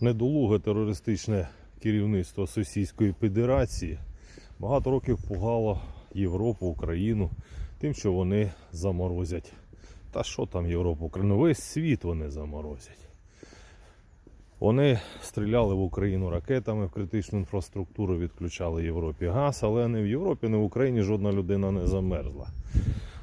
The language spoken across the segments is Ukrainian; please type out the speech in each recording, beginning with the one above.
недолуге терористичне керівництво Російської Федерації багато років пугало Європу, Україну тим, що вони заморозять. Та що там Європу, Україну? Весь світ вони заморозять. Вони стріляли в Україну ракетами в критичну інфраструктуру, відключали Європі газ, але не в Європі, не в Україні жодна людина не замерзла.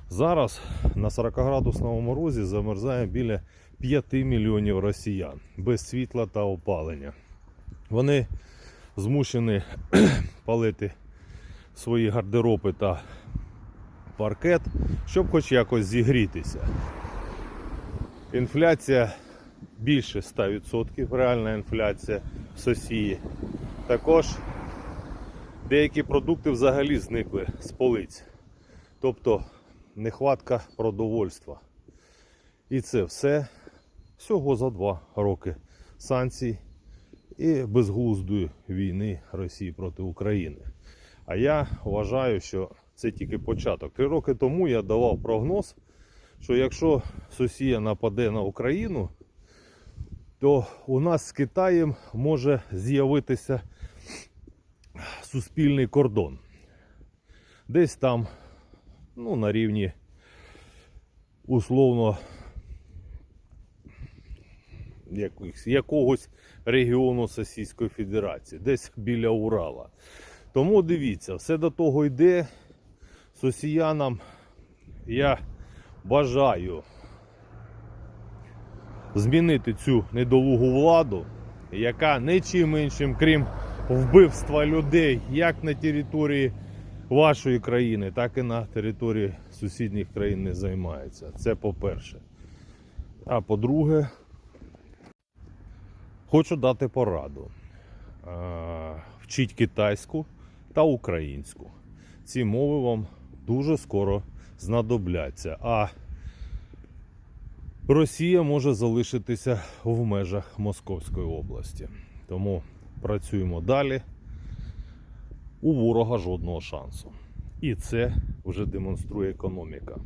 Зараз на 40-градусному морозі замерзає біля 5 мільйонів росіян без світла та опалення. Вони змушені палити свої гардероби та паркет, щоб хоч якось зігрітися. Інфляція більше 100%, реальна інфляція в Сосії. Також деякі продукти взагалі зникли з полиць. Тобто нехватка продовольства. І це все всього за два роки санкцій і безглуздої війни Росії проти України. А я вважаю, що це тільки початок. Три роки тому я давав прогноз, що якщо Росія нападе на Україну, то у нас з Китаєм може з'явитися суспільний кордон. Десь там, ну, на рівні условно якихось, якогось регіону Російської Федерації, десь біля Урала. Тому дивіться, все до того йде. Сосіянам я бажаю змінити цю недолугу владу, яка нічим іншим, крім вбивства людей, як на території вашої країни, так і на території сусідніх країн не займається. Це по-перше. А по-друге, хочу дати пораду. Вчіть китайську та українську. Ці мови вам дуже скоро знадобляться. А Росія може залишитися в межах Московської області. Тому працюємо далі. У ворога жодного шансу. І це вже демонструє економіка.